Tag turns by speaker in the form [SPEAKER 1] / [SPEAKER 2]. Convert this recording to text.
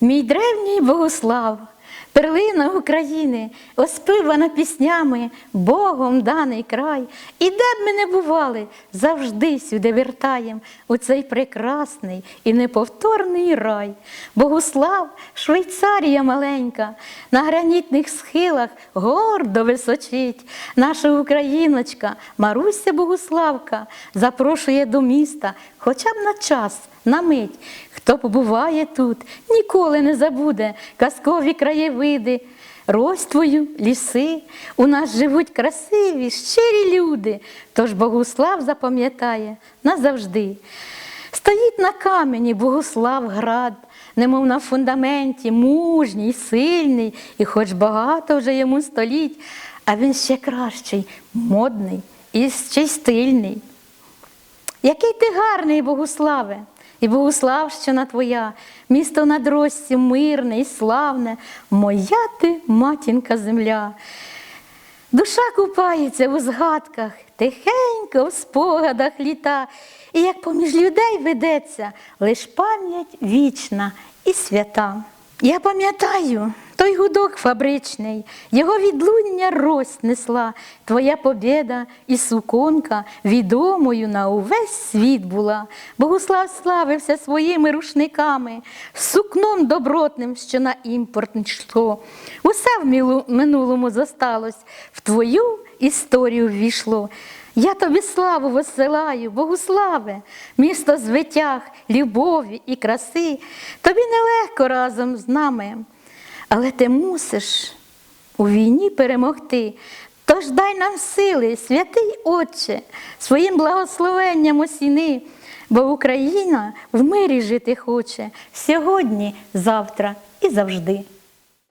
[SPEAKER 1] Мій древній Богослав, перлина України, оспівана піснями, Богом даний край. І де б ми не бували, завжди сюди вертаєм у цей прекрасний і неповторний рай. Богослав, Швейцарія маленька, на гранітних схилах гордо височить. Наша україночка Маруся Богуславка запрошує до міста хоча б на час, на мить. Хто побуває тут, ніколи не забуде казкові краєвиди, роствою, ліси. У нас живуть красиві, щирі люди. Тож Богуслав запам'ятає назавжди. Стоїть на камені Богуслав град, немов на фундаменті, мужній, сильний, і хоч багато вже йому століть, а він ще кращий, модний і ще й стильний. Який ти гарний, Богуславе, і Богуславщина твоя, місто на дрості мирне і славне, моя ти матінка земля. Душа купається у згадках, тихенько в спогадах літа, і як поміж людей ведеться лиш пам'ять вічна і свята. Я пам'ятаю той гудок фабричний, його відлуння рость несла, твоя побєда і суконка відомою на увесь світ була. Богуслав славився своїми рушниками, сукном добротним, що на імпорт йшло. Усе в минулому зосталось, в твою історію ввійшло. Я тобі славу висилаю, Богуславе, місто звитяг, любові і краси. Тобі нелегко разом з нами, але ти мусиш у війні перемогти. Тож дай нам сили, святий Отче, своїм благословенням осіни, бо Україна в мирі жити хоче сьогодні, завтра і завжди.